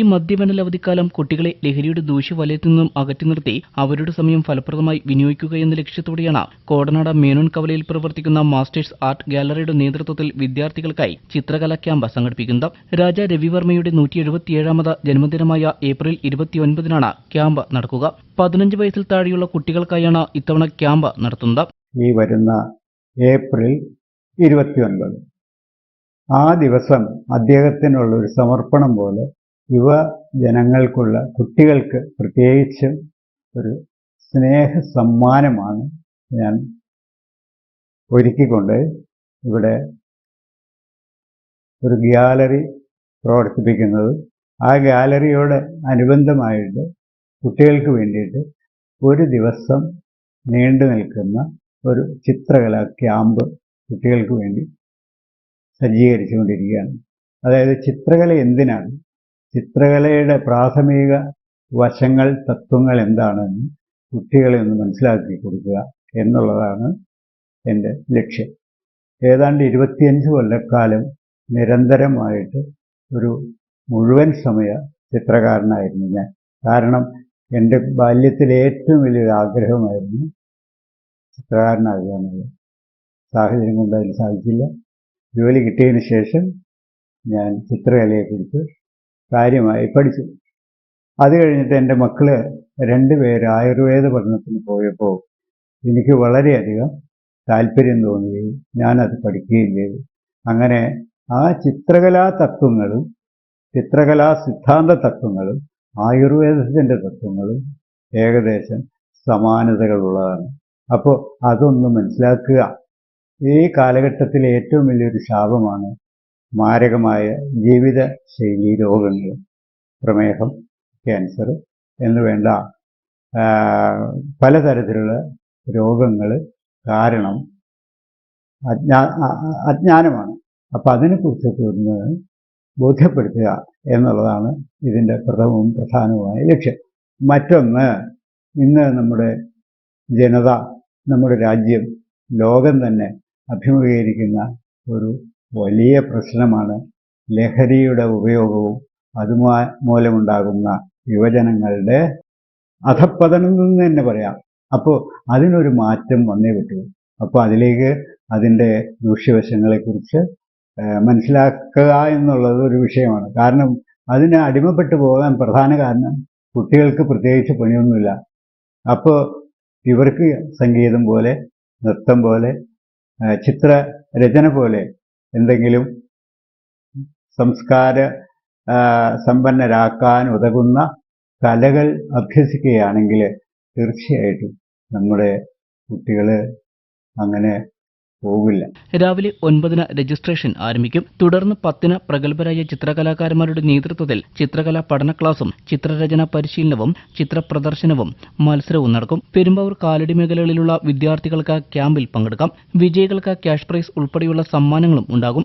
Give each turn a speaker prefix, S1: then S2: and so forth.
S1: ഈ മദ്യവേനൽ അവധിക്കാലം കുട്ടികളെ ലഹരിയുടെ ദൂഷ്യവലയത്തിൽ നിന്നും അകറ്റി നിർത്തി അവരുടെ സമയം ഫലപ്രദമായി വിനിയോഗിക്കുക എന്ന ലക്ഷ്യത്തോടെയാണ് കോടനാട് മേനോൻ കവലയിൽ പ്രവർത്തിക്കുന്ന മാസ്റ്റേഴ്സ് ആർട്ട് ഗാലറിയുടെ നേതൃത്വത്തിൽ വിദ്യാർത്ഥികൾക്കായി ചിത്രകലാ ക്യാമ്പ് സംഘടിപ്പിക്കുന്നത്. രാജ രവിവർമ്മയുടെ നൂറ്റി എഴുപത്തിയേഴാമത് ജന്മദിനമായ ഏപ്രിൽ ഇരുപത്തിയൊൻപതിനാണ് ക്യാമ്പ് നടക്കുക. പതിനഞ്ച് വയസ്സിൽ താഴെയുള്ള കുട്ടികൾക്കായാണ് ഇത്തവണ ക്യാമ്പ് നടത്തുന്നത്.
S2: ഈ വരുന്ന ഏപ്രിൽ ഇരുപത്തിയൊൻപത്. ആ ദിവസം അദ്ദേഹത്തിനുള്ള ഒരു സമർപ്പണം പോലെ യുവ ജനങ്ങൾക്കുള്ള കുട്ടികൾക്ക് പ്രത്യേകിച്ച് ഒരു സ്നേഹ സമ്മാനമാണ് ഞാൻ ഒരുക്കിക്കൊണ്ട് ഇവിടെ ഒരു ഗ്യാലറി പ്രവർത്തിപ്പിക്കുന്നത്. ആ ഗാലറിയോട് അനുബന്ധമായിട്ട് കുട്ടികൾക്ക് വേണ്ടിയിട്ട് ഒരു ദിവസം നീണ്ടു നിൽക്കുന്ന ഒരു ചിത്രകലാ ക്യാമ്പ് കുട്ടികൾക്ക് വേണ്ടി സജ്ജീകരിച്ചുകൊണ്ടിരിക്കുകയാണ്. അതായത് ചിത്രകല എന്തിനാണ്? ചിത്രകലയുടെ പ്രാഥമിക വശങ്ങൾ തത്വങ്ങൾ എന്താണെന്ന് കുട്ടികളെ ഒന്ന് മനസ്സിലാക്കി കൊടുക്കുക എന്നുള്ളതാണ് എന്റെ ലക്ഷ്യം. ഏതാണ്ട് ഇരുപത്തിയഞ്ച് കൊല്ലക്കാലം നിരന്തരമായിട്ട് ഒരു മുഴുവൻ സമയ ചിത്രകാരനായിരുന്നു ഞാൻ. കാരണം എന്റെ ബാല്യത്തിലെ ഏറ്റവും വലിയൊരു ആഗ്രഹമായിരുന്നു ചിത്രകാരനാകുക എന്നുള്ളത് സാഹചര്യം കൊണ്ട് അതിന് സാധിച്ചില്ല. ജോലി കിട്ടിയതിന് ശേഷം ഞാൻ ചിത്രകലയെക്കുറിച്ച് കാര്യമായി പഠിച്ചു. അത് കഴിഞ്ഞിട്ട് എന്റെ മക്കൾ രണ്ടുപേര് ആയുർവേദ പഠനത്തിന് പോയപ്പോൾ എനിക്ക് വളരെയധികം താല്പര്യം തോന്നുകയും ഞാനത് പഠിക്കുകയും ചെയ്തു. അങ്ങനെ ആ ചിത്രകലാ തത്വങ്ങളും ചിത്രകലാ സിദ്ധാന്ത തത്വങ്ങളും ആയുർവേദത്തിന്റെ തത്വങ്ങളും ഏകദേശം സമാനതകളുള്ളതാണ്. അപ്പോൾ അതൊന്ന് മനസ്സിലാക്കുക. ഈ കാലഘട്ടത്തിലെ ഏറ്റവും വലിയൊരു ശാപമാണ് മാരകമായ ജീവിത ശൈലി രോഗങ്ങൾ പ്രമേഹം ക്യാൻസർ എന്നുവേണ്ട പലതരത്തിലുള്ള രോഗങ്ങൾ കാരണം അജ്ഞാ അജ്ഞാനമാണ്. അപ്പം അതിനെക്കുറിച്ചൊക്കെ ഒന്ന് ബോധ്യപ്പെടുത്തുക എന്നുള്ളതാണ് ഇതിന്റെ പ്രഥമവും പ്രധാനവുമായ ലക്ഷ്യം. മറ്റൊന്ന് ഇന്ന് നമ്മുടെ ജനത നമ്മുടെ രാജ്യം ലോകം തന്നെ അഭിമുഖീകരിക്കുന്ന ഒരു വലിയ പ്രശ്നമാണ് ലഹരിയുടെ ഉപയോഗവും അതുമാ മൂലമുണ്ടാകുന്ന യുവജനങ്ങളുടെ അധപ്പതനം എന്ന് തന്നെ പറയാം. അപ്പോൾ അതിനൊരു മാറ്റം വന്നേ പറ്റൂ. അപ്പോൾ അതിലേക്ക് അതിന്റെ ദൂഷ്യവശങ്ങളെക്കുറിച്ച് മനസ്സിലാക്കുക എന്നുള്ളത് ഒരു വിഷയമാണ്. കാരണം അതിന് അടിമപ്പെട്ടു പോകാൻ പ്രധാന കാരണം കുട്ടികൾക്ക് പ്രത്യേകിച്ച് പണിയൊന്നുമില്ല. അപ്പോൾ ഇവർക്ക് സംഗീതം പോലെ നൃത്തം പോലെ ചിത്രരചന പോലെ എന്തെങ്കിലും സംസ്കാര സമ്പന്നരാക്കാൻ ഉതകുന്ന കലകൾ അഭ്യസിക്കുകയാണെങ്കിൽ തീർച്ചയായിട്ടും നമ്മുടെ കുട്ടികൾ അങ്ങനെ പോകില്ല.
S1: രാവിലെ ഒൻപതിന് രജിസ്ട്രേഷൻ ആരംഭിക്കും. തുടർന്ന് പത്തിന് പ്രഗത്ഭരായ ചിത്രകലാകാരന്മാരുടെ നേതൃത്വത്തിൽ ചിത്രകലാ പഠന ക്ലാസും ചിത്രരചന പരിശീലനവും ചിത്രപ്രദർശനവും മത്സരവും നടക്കും. പെരുമ്പാവൂർ കാലടി മേഖലകളിലുള്ള വിദ്യാർത്ഥികൾക്ക് ക്യാമ്പിൽ പങ്കെടുക്കാം. വിജയികൾക്ക് ക്യാഷ് പ്രൈസ് ഉൾപ്പെടെയുള്ള സമ്മാനങ്ങളും ഉണ്ടാകും.